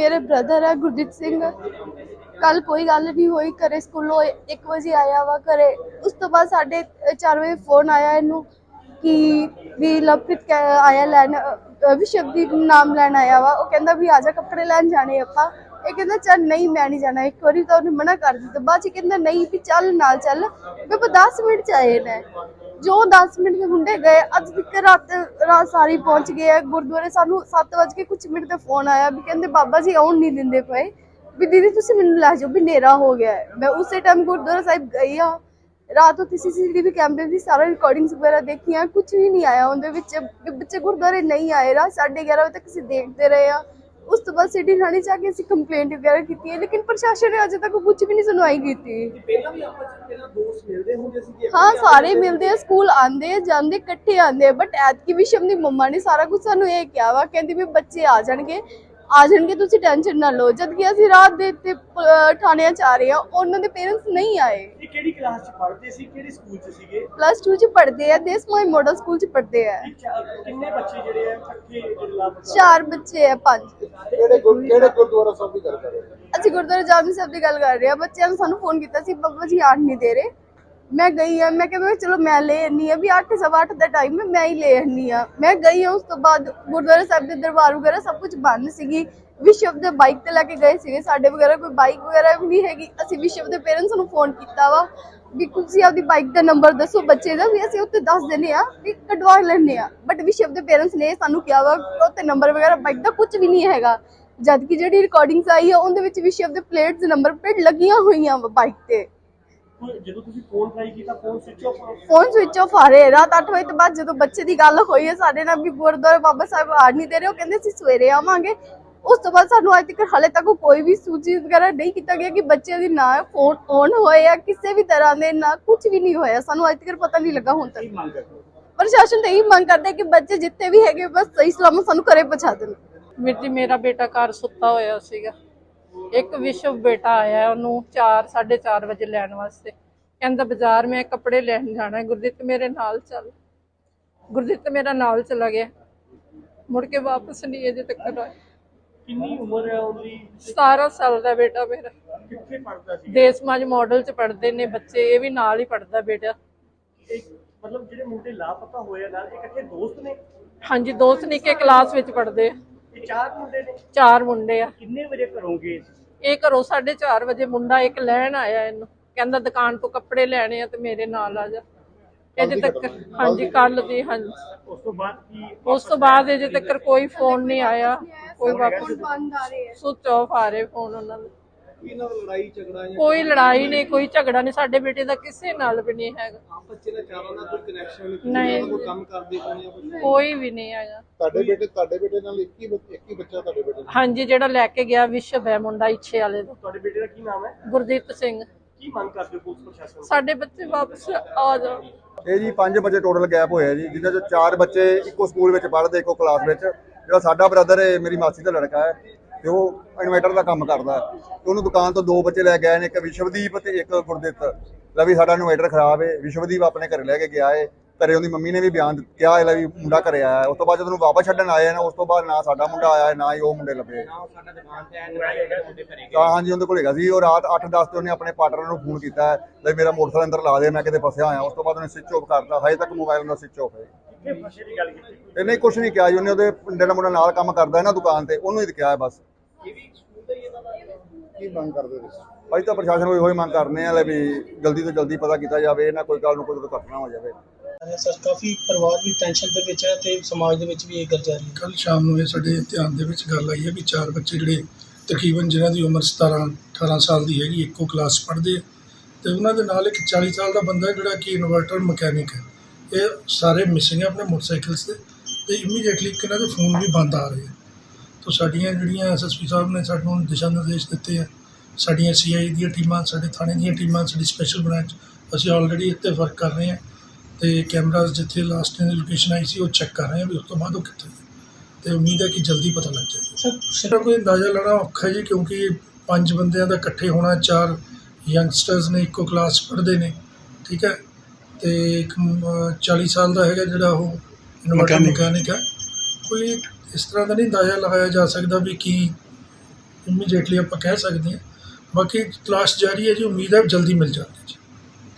ਮੇਰੇ ਬ੍ਰਦਰ ਹੈ ਗੁਰਜੀਤ ਸਿੰਘ। ਕੱਲ ਕੋਈ ਗੱਲ ਨਹੀਂ ਹੋਈ ਘਰੇ ਸਕੂਲੋਂ 1 ਵਜੇ ਆਇਆ ਵਾ ਘਰੇ। ਉਸ ਤੋਂ ਬਾਅਦ ਸਾਡੇ 4 ਵਜੇ ਫੋਨ ਆਇਆ ਇਹਨੂੰ ਕਿ ਵੀ ਲਵਪ੍ਰੀਤ ਕਹਿ- ਆਇਆ ਲੈਣ ਅ, ਵਿਸ਼ਵਦੀਪ ਨਾਮ ਲੈਣ ਆਇਆ ਵਾ। ਉਹ ਕਹਿੰਦਾ ਵੀ ਆ ਜਾ ਕੱਪੜੇ ਲੈਣ ਜਾਣੇ ਆਪਾਂ। ਇਹ ਕਹਿੰਦਾ ਚੱਲ ਨਹੀਂ ਮੈਂ ਨਹੀਂ ਜਾਣਾ। ਇੱਕ ਵਾਰੀ ਤਾਂ ਉਹਨੇ ਮਨਾ ਕਰ ਦਿੱਤਾ। ਬਾਅਦ ਚ ਕਹਿੰਦਾ ਨਹੀਂ ਵੀ ਚੱਲ ਨਾਲ ਚੱਲ। ਵੀ ਆਪਾਂ 10 ਮਿੰਟ ਚ ਆਏ ਨੇ। ਜੋ 10 ਮਿੰਟ ਦੇ ਮੁੰਡੇ ਗਏ, ਅੱਜ ਤੱਕ ਰਾਤ ਰਾਤ ਸਾਰੀ ਪਹੁੰਚ ਗਏ ਆ। ਗੁਰਦੁਆਰੇ ਸਾਨੂੰ 7 ਵਜੇ ਕੇ ਕੁਝ ਮਿੰਟ ਤੇ ਫੋਨ ਆਇਆ ਵੀ ਕਹਿੰਦੇ ਬਾਬਾ ਜੀ ਆਉਣ ਨਹੀਂ ਦਿੰਦੇ ਪਏ। ਵੀ ਦੀਦੀ ਤੁਸੀਂ ਮੈਨੂੰ ਲੈ ਜਾਓ, ਵੀ ਹਨੇਰਾ ਹੋ ਗਿਆ ਮੈਂ ਉਸੇ ਟਾਈਮ ਗੁਰਦੁਆਰਾ ਸਾਹਿਬ ਗਈ ਆ ਰਾਤ ਉੱਥੇ ਸੀਸੀਟੀਵੀ ਕੈਮਰੇ ਦੀ ਸਾਰਾ ਰਿਕਾਰਡਿੰਗਸ ਵਗੈਰਾ ਦੇਖੀਆਂ ਕੁਝ ਵੀ ਨਹੀਂ ਆਇਆ ਉਹਦੇ ਵਿੱਚ। ਵੀ ਬੱਚੇ ਗੁਰਦੁਆਰੇ ਨਹੀਂ ਆਏ, ਰਾਤ 11:30 ਵਜੇ ਤੱਕ ਅਸੀਂ ਦੇਖਦੇ ਰਹੇ ਆ ਉਸ ਤੋਂ ਬਾਅਦ ਸਿਟੀ ਥਾਣੇ ਜਾ ਕੇ ਅਸੀਂ ਕੰਪਲੇਂਟ ਵਗੈਰਾ ਕੀਤੀ ਹੈ ਲੇਕਿਨ ਪ੍ਰਸ਼ਾਸਨ ਨੇ ਅਜੇ ਤੱਕ ਕੁਝ ਵੀ ਨਹੀਂ ਸੁਣਵਾਈ ਕੀਤੀ। ਪਹਿਲਾਂ ਵੀ ਆਪਸ ਵਿੱਚ ਪਹਿਲਾਂ ਦੋਸਤ ਮਿਲਦੇ ਹੁੰਦੇ ਸੀ ਕਿ ਹਾਂ ਸਾਰੇ ਮਿਲਦੇ ਆ ਸਕੂਲ ਆਂਦੇ ਜਾਂਦੇ ਇਕੱਠੇ ਆਂਦੇ ਬਟ ਐਤਕੀ ਵਿਸ਼ਵ ਦੀ ਮੰਮਾ ਨੇ ਸਾਰਾ ਕੁਝ ਸਾਨੂੰ ਇਹ ਕਿਹਾ ਵਾ ਕਹਿੰਦੀ ਵੀ ਬੱਚੇ ਆ ਜਾਣਗੇ। ਆ ਜਾਣਗੇ ਤੁਸੀਂ ਟੈਨਸ਼ਨ ਨਾ ਲਓ। ਜਦ ਕਿ ਅਸੀਂ ਰਾਤ ਦੇ ਤੇ ਥਾਣਿਆਂ ਚ ਆ ਰਹੇ ਆ ਉਹਨਾਂ ਦੇ ਪੇਰੈਂਟਸ ਨਹੀਂ ਆਏ। ਇਹ ਕਿਹੜੀ ਕਲਾਸ ਚ ਪੜ੍ਹਦੇ ਸੀ? ਕਿਹੜੀ ਸਕੂਲ ਚ ਸੀਗੇ? ਪਲੱਸ 2 ਚ ਪੜ੍ਹਦੇ ਆ ਦੇਸ ਮੋਈ ਮਾਡਲ ਸਕੂਲ ਚ ਪੜ੍ਹਦੇ ਆ। ਕਿੰਨੇ ਬੱਚੇ ਜਿਹੜੇ ਆ? ਇਕੱਠੇ ਜਿਹੜੇ ਚਾਰ ਬੱਚੇ ਆ ਪੰਜ। ਕਿਹੜੇ ਕਿਹੜੇ ਗੁਰਦੁਆਰਾ ਸਾਹਿਬ ਦੀ ਗੱਲ ਕਰ ਰਹੇ ਹੋ? ਅਸੀਂ ਗੁਰਦੁਆਰਾ ਜਾਮਨੀ ਸਾਹਿਬ ਦੀ ਗੱਲ ਕਰ ਰਹੇ ਆ ਬੱਚਿਆਂ ਨੇ ਸਾਨੂੰ ਫੋਨ ਕੀਤਾ ਸੀ ਬੱਬਾ ਜੀ ਆਣ ਨਹੀਂ ਦੇ ਰਹੇ। ਮੈਂ ਗਈ ਆ, ਮੈਂ ਕਿਹਾ ਮੈਂ ਚਲੋ ਮੈਂ ਲੈ ਆਨੀ ਆ ਵੀ 8 ਸਵਾ ਅੱਠ ਦਾ ਟਾਈਮ ਹੈ ਮੈਂ ਹੀ ਲੈ ਆਨੀ ਆ। ਮੈਂ ਗਈ ਆ, ਉਸ ਤੋਂ ਬਾਅਦ ਗੁਰਦੁਆਰਾ ਸਾਹਿਬ ਦੇ ਦਰਬਾਰ ਵਗੈਰਾ ਸਭ ਕੁਝ ਬੰਦ ਸੀਗੀ। ਵਿਸ਼ਵ ਦੇ ਬਾਈਕ ਤੇ ਲੈ ਕੇ ਗਏ ਸੀਗੇ ਸਾਡੇ ਵਗੈਰਾ, ਕੋਈ ਬਾਈਕ ਵਗੈਰਾ ਵੀ ਨਹੀਂ ਹੈਗੀ। ਅਸੀਂ ਵਿਸ਼ਵ ਦੇ ਪੇਰੈਂਟਸ ਨੂੰ ਫੋਨ ਕੀਤਾ ਵਾ ਵੀ ਤੁਸੀਂ ਆਪਦੀ ਬਾਈਕ ਦਾ ਨੰਬਰ ਦੱਸੋ ਬੱਚੇ ਦਾ, ਵੀ ਅਸੀਂ ਉੱਤੇ ਦੱਸ ਦਿੰਨੇ ਆ ਵੀ ਕਢਵਾ ਲੈਣੇ ਆ। ਬਟ ਵਿਸ਼ਵ ਦੇ ਪੇਰੈਂਟਸ ਨੇ ਸਾਨੂੰ ਕਿਹਾ ਵਾ ਕਿ ਉੱਤੇ ਨੰਬਰ ਵਗੈਰਾ ਬਾਈਕ ਦਾ ਕੁਝ ਵੀ ਨਹੀਂ ਹੈਗਾ। ਜਦ ਕਿ ਜਿਹੜੀ ਰਿਕਾਰਡਿੰਗਸ ਆਈ ਆ, ਉਹਦੇ ਵਿੱਚ ਵਿਸ਼ਵ ਦੇ ਪਲੇਟਸ ਨੰਬਰ ਪਲੇਟ ਲੱਗੀਆਂ ਹੋਈਆਂ ਵਾ ਬਾਈਕ ਤੇ। ਜਦੋਂ ਤੁਸੀਂ ਫੋਨ ਟਰਾਈ ਕੀਤਾ phone switch off phone switch off ਆ ਰਹੇ ਰਾਤ 8 ਵਜੇ ਤੋਂ ਬਾਅਦ ਜਦੋਂ ਬੱਚੇ ਦੀ ਗੱਲ ਹੋਈ ਹੈ ਸਾਡੇ ਨਾਲ ਵੀ ਗੁਰਦੁਆਰਾ ਬਾਬਾ ਸਾਹਿਬ ਆ ਨਹੀਂ ਦੇ ਰਹੇ ਉਹ ਕਹਿੰਦੇ ਅਸੀਂ ਸਵੇਰੇ ਆਵਾਂਗੇ। ਉਸ ਤੋਂ ਬਾਅਦ ਸਾਨੂੰ ਅੱਜ ਤੱਕ ਹਾਲੇ ਤੱਕ ਕੋਈ ਵੀ ਸੂਚਿਤ ਵਗੈਰਾ ਨਹੀਂ ਕੀਤਾ ਗਿਆ ਕਿ ਬੱਚੇ ਦੀ ਨਾ ਫੋਨ ਔਨ ਹੋਏ ਆ ਕਿਸੇ ਵੀ ਤਰ੍ਹਾਂ ਦੇ ਨਾ ਕੁਝ ਵੀ ਨਹੀਂ ਹੋਇਆ। ਸਾਨੂੰ ਅੱਜ ਤੱਕ ਪਤਾ ਨਹੀਂ ਲੱਗਾ ਹੁਣ ਤੱਕ। ਪ੍ਰਸ਼ਾਸਨ ਤਾਂ ਇਹੀ ਮੰਗ ਕਰਦਾ ਕਿ ਬੱਚੇ ਜਿੱਥੇ ਵੀ ਹੈਗੇ ਬਸ ਸਹੀ ਸਲਾਮਤ ਸਾਨੂੰ ਘਰੇ ਪਹੁੰਚਾ ਦੇਣ। ਜੀ ਮੇਰਾ ਬੇਟਾ ਘਰ ਸੁੱਤਾ ਹੋਇਆ ਸੀਗਾ। ਇੱਕ ਵਿਸ਼ਵ ਬੇਟਾ ਆਇਆ ਉਹਨੂੰ 4 4:30 ਵਜੇ ਲੈਣ ਵਾਸਤੇ। ਕਹਿੰਦਾ ਬਾਜ਼ਾਰ ਮੈਂ ਕੱਪੜੇ ਲੈਣ ਜਾਣਾ ਹੈ। ਗੁਰਦੀਪ ਮੇਰੇ ਨਾਲ ਚੱਲ। ਗੁਰਦੀਪ ਮੇਰਾ ਨਾਲ ਚਲਾ ਗਿਆ। ਮੁੜ ਕੇ ਵਾਪਸ ਨਹੀਂ ਅਜੇ ਤੱਕ ਆਇਆ। ਕਿੰਨੀ ਉਮਰ ਹੈ ਉਹਦੀ? 17 ਸਾਲ ਦਾ ਬੇਟਾ ਮੇਰਾ। ਕਿੱਥੇ ਪੜ੍ਹਦਾ ਸੀ? ਦੇਸ ਮਾਜ ਮਾਡਲ ਚ ਪੜ੍ਹਦੇ ਨੇ ਬੱਚੇ। ਇਹ ਵੀ ਨਾਲ ਹੀ ਪੜ੍ਹਦਾ ਬੇਟਾ। ਮਤਲਬ ਜਿਹੜੇ ਮੁੰਡੇ ਲਾਪਤਾ ਹੋਏ ਆ ਨਾਲ ਇਕੱਠੇ ਦੋਸਤ ਨੇ? ਹਾਂਜੀ ਦੋਸਤ ਨਿੱਕੇ ਕਲਾਸ ਵਿੱਚ ਪੜ੍ਹਦੇ ਆ। ਚਾਰ ਮੁੰਡੇ ਨੇ? ਚਾਰ ਮੁੰਡੇ ਆ। ਕਿੰਨੇ ਵਜੇ ਘਰੋਂ ਗਏ? ਇਹ ਘਰੋਂ 4:30 ਵਜੇ ਮੁੰਡਾ ਇੱਕ ਲੈਣ ਆਇਆ ਇਹਨੂੰ। ਕਹਿੰਦਾ ਦੁਕਾਨ ਤੋਂ ਕੱਪੜੇ ਲੈਣੇ ਆ ਤੇ ਮੇਰੇ ਨਾਲ ਆ ਜਾ। ਅਜੇ ਤੱਕ ਹਾਂਜੀ ਕੱਲ ਦੀ ਹਾਂਜੀ। ਉਸ ਤੋਂ ਬਾਅਦ ਕੀ ਉਸ ਤੋਂ ਬਾਅਦ ਅਜੇ ਤੱਕ ਕੋਈ ਫੋਨ ਨਹੀਂ ਆਇਆ ਕੋਈ ਵਾਪਸ ਬੰਦ ਆ ਰਹੇ ਸੁੱਚ ਆਫ ਆ ਰਹੇ ਫੋਨ ਉਹਨਾਂ ਦੇ। ਇਹਨਾਂ ਦਾ ਲੜਾਈ ਝਗੜਾ ਜਾਂ ਕੋਈ ਲੜਾਈ ਨਹੀਂ ਕੋਈ ਝਗੜਾ ਨਹੀਂ ਸਾਡੇ ਬੇਟੇ ਦਾ ਕਿਸੇ ਨਾਲ ਵੀ ਨਹੀਂ ਹੈਗਾ। ਆਪਸ ਚ ਇਹਨਾਂ ਚਾਰਾਂ ਦਾ ਕੋਈ ਕਨੈਕਸ਼ਨ ਨਹੀਂ ਨਹੀਂ। ਕੋਈ ਕੰਮ ਕਰਦੇ ਕੋਈ ਜਾਂ ਕੁਛ ਕੋਈ ਵੀ ਨਹੀਂ ਹੈਗਾ। ਤੁਹਾਡੇ ਬੇਟੇ ਤੁਹਾਡੇ ਬੇਟੇ ਨਾਲ ਇੱਕ ਹੀ ਬੱਚ- ਇੱਕ ਹੀ ਬੱਚਾ ਤੁਹਾਡੇ ਬੇਟੇ ਨਾਲ? ਹਾਂਜੀ ਜਿਹੜਾ ਲੈ ਕੇ ਗਿਆ ਵਿਸ਼ਵ ਹੈ ਮੁੰਡਾ ਇੱਛੇ ਵਾਲੇ ਦਾ। ਤੁਹਾਡੇ ਬੇਟੇ ਦਾ ਕੀ ਨਾਮ ਹੈ? ਗੁਰਦੀਪ ਸਿੰਘ। ਕੀ ਮੰਗ ਕਰਦੇ ਹੋ ਪੁਲਿਸ ਪ੍ਰਸ਼ਾਸਨ? ਸਾਡੇ ਬੱਚੇ ਵਾਪਸ ਆ ਜਾਣ ਇਹ ਜੀ ਪੰਜ ਬੱਚੇ ਟੋਟਲ ਗੈਪ ਹੋਏ ਆ ਜੀ ਜਿਨ੍ਹਾਂ ਚੋਂ ਚਾਰ ਬੱਚੇ ਇੱਕੋ ਸਕੂਲ ਵਿੱਚ ਪੜ੍ਹਦੇ ਇੱਕੋ ਕਲਾਸ ਵਿੱਚ। ਜਿਹੜਾ ਸਾਡਾ ਬ੍ਰਦਰ ਹੈ ਮੇਰੀ ਮਾਸੀ ਦਾ ਲੜਕਾ ਹੈ। ਤੇ ਉਹ ਇਨਵਰਟਰ ਦਾ ਕੰਮ ਕਰਦਾ। ਤੇ ਉਹਨੂੰ ਦੁਕਾਨ ਤੋਂ ਦੋ ਬੱਚੇ ਲੈ ਕੇ ਆਏ ਨੇ ਇੱਕ ਵਿਸ਼ਵਦੀਪ ਤੇ ਇੱਕ ਗੁਰਦਿੱਤ। ਲਵੀ ਸਾਡਾ ਇਨਵਰਟਰ ਖਰਾਬ ਹੈ ਵਿਸ਼ਵਦੀਪ ਆਪਣੇ ਘਰੇ ਲੈ ਕੇ ਗਿਆ ਹੈ ਘਰੇ ਉਹਦੀ ਮੰਮੀ ਨੇ ਵੀ ਬਿਆਨ ਕਿਹਾ ਹੈ ਵੀ ਮੁੰਡਾ ਘਰੇ ਆਇਆ। ਉਸ ਤੋਂ ਬਾਅਦ ਜਦੋਂ ਵਾਪਸ ਛੱਡਣ ਆਏ ਨਾ ਉਸ ਤੋਂ ਬਾਅਦ ਨਾ ਸਾਡਾ ਮੁੰਡਾ ਆਇਆ ਨਾ ਹੀ ਉਹ ਮੁੰਡੇ ਲੱਭੇ। ਤਾਂ ਹਾਂਜੀ ਉਹਦੇ ਕੋਲ ਹੈਗਾ ਸੀ। ਉਹ ਰਾਤ 8:10 ਤੇ ਉਹਨੇ ਆਪਣੇ ਪਾਰਟਨਰ ਨੂੰ ਫੋਨ ਕੀਤਾ ਵੀ ਮੇਰਾ ਮੋਟਰਸਾਈਕਲ ਅੰਦਰ ਲਾ ਦੇ ਮੈਂ ਕਿਤੇ ਫਸਿਆ ਹੋਇਆ। ਉਸ ਤੋਂ ਬਾਅਦ ਉਹਨੇ ਸਵਿਚ ਆਫ ਕਰਤਾ। ਹਜੇ ਤੱਕ ਮੋਬਾਈਲ ਦਾ ਸਵਿਚ ਆਫ ਹੈ। ਫਸੇ ਦੀ ਗੱਲ ਕੀਤੀ ਇਹਨੇ ਕੁਝ ਨਹੀਂ ਕਿਹਾ ਜੀ ਉਹਨੇ ਉਹਦੇ ਪਿੰਡੇ ਦਾ ਮੁੰਡਾ ਨਾਲ ਕੰਮ ਕਰਦਾ ਹੈ ਨਾ ਦੁਕਾਨ ਤੇ ਉਹਨੂੰ ਹੀ ਕਿਹਾ ਹੈ ਬਸ। ਕੀ ਮੰਗ ਕਰਦੇ ਹੋ ਤੁਸੀਂ? ਅਸੀਂ ਤਾਂ ਪ੍ਰਸ਼ਾਸਨ ਨੂੰ ਇਹੋ ਹੀ ਮੰਗ ਕਰਨੇ ਆ ਲੈ ਵੀ ਜਲਦੀ ਤੋਂ ਜਲਦੀ ਪਤਾ ਕੀਤਾ ਜਾਵੇ ਇਹਨਾਂ ਕੋਈ ਗੱਲ ਨੂੰ ਕੋਈ ਦੁਰਘਟਨਾ ਹੋ ਜਾਵੇ। ਸਰ ਕਾਫੀ ਪਰਿਵਾਰ ਵੀ ਟੈਨਸ਼ਨ ਦੇ ਵਿੱਚ ਹੈ ਤੇ ਸਮਾਜ ਦੇ ਵਿੱਚ ਵੀ ਇਹ ਗੱਲ ਜਾਰੀ ਹੈ। ਕੱਲ ਸ਼ਾਮ ਨੂੰ ਇਹ ਸਾਡੇ ਧਿਆਨ ਦੇ ਵਿੱਚ ਗੱਲ ਆਈ ਹੈ ਵੀ ਚਾਰ ਬੱਚੇ ਜਿਹੜੇ ਤਕਰੀਬਨ ਜਿਨ੍ਹਾਂ ਦੀ ਉਮਰ 17 18 ਸਾਲ ਦੀ ਹੈਗੀ ਇੱਕੋ ਕਲਾਸ ਪੜ੍ਹਦੇ ਆ। ਤੇ ਉਹਨਾਂ ਦੇ ਨਾਲ ਇੱਕ 40 ਸਾਲ ਦਾ ਬੰਦਾ ਜਿਹੜਾ ਕਿ ਇਨਵਰਟਰ ਮਕੈਨਿਕ ਹੈ। ਇਹ ਸਾਰੇ ਮਿਸਿੰਗ ਹੈ ਆਪਣੇ ਮੋਟਰਸਾਈਕਲਸ ਤੇ ਤੇ ਇਮੀਡੀਏਟਲੀ ਇਹਨਾਂ ਦੇ ਫੋਨ ਵੀ ਬੰਦ ਆ ਰਹੇ ਆ। ਤੋਂ ਸਾਡੀਆਂ ਜਿਹੜੀਆਂ ਐਸਐਸਪੀ ਸਾਹਿਬ ਨੇ ਸਾਨੂੰ ਦਿਸ਼ਾ ਨਿਰਦੇਸ਼ ਦਿੱਤੇ ਆ। ਸਾਡੀਆਂ ਸੀਆਈ ਦੀਆਂ ਟੀਮਾਂ ਸਾਡੇ ਥਾਣੇ ਦੀਆਂ ਟੀਮਾਂ ਸਾਡੀ ਸਪੈਸ਼ਲ ਬ੍ਰਾਂਚ ਅਸੀਂ ਆਲਰੇਡੀ ਇੱਥੇ ਵਰਕ ਕਰ ਰਹੇ ਹਾਂ ਤੇ ਕੈਮਰਾਸ ਜਿੱਥੇ ਲਾਸਟ ਦੀ ਲੋਕੇਸ਼ਨ ਆਈ ਸੀ ਉਹ ਚੈੱਕ ਕਰ ਰਹੇ ਹਾਂ ਵੀ ਉਸ ਤੋਂ ਬਾਅਦ ਉਹ ਕਿੱਥੇ ਤੇ ਉਮੀਦ ਹੈ ਕਿ ਜਲਦੀ ਪਤਾ ਲੱਗ ਜਾਏਗਾ। ਸਰ ਸਿਰ ਕੋਈ ਅੰਦਾਜ਼ਾ ਲਾਣਾ ਔਖਾ ਜੀ ਕਿਉਂਕਿ ਪੰਜ ਬੰਦਿਆਂ ਦਾ ਇਕੱਠੇ ਹੋਣਾ ਚਾਰ ਯੰਗਸਟਰਸ ਨੇ ਇੱਕੋ ਕਲਾਸ ਪੜ੍ਹਦੇ ਨੇ। ਠੀਕ ਹੈ? ਤੇ ਇੱਕ 40 ਸਾਲ ਦਾ ਹੈਗਾ ਜਿਹੜਾ ਉਹ ਇਨਵਰਟਰ ਮਕੈਨਿਕ ਹੈ। ਕੋਈ ਇਸ ਤਰ੍ਹਾਂ ਦਾ ਨਹੀਂ ਅੰਦਾਜ਼ਾ ਲਗਾਇਆ ਜਾ ਸਕਦਾ ਵੀ ਕੀ ਇਮੀਡੀਏਟਲੀ ਆਪਾਂ ਕਹਿ ਸਕਦੇ ਹਾਂ। ਬਾਕੀ ਤਲਾਸ਼ ਜਾਰੀ ਹੈ ਜੀ ਉਮੀਦ ਹੈ ਜਲਦੀ ਮਿਲ ਜਾਣਗੇ ਜੀ।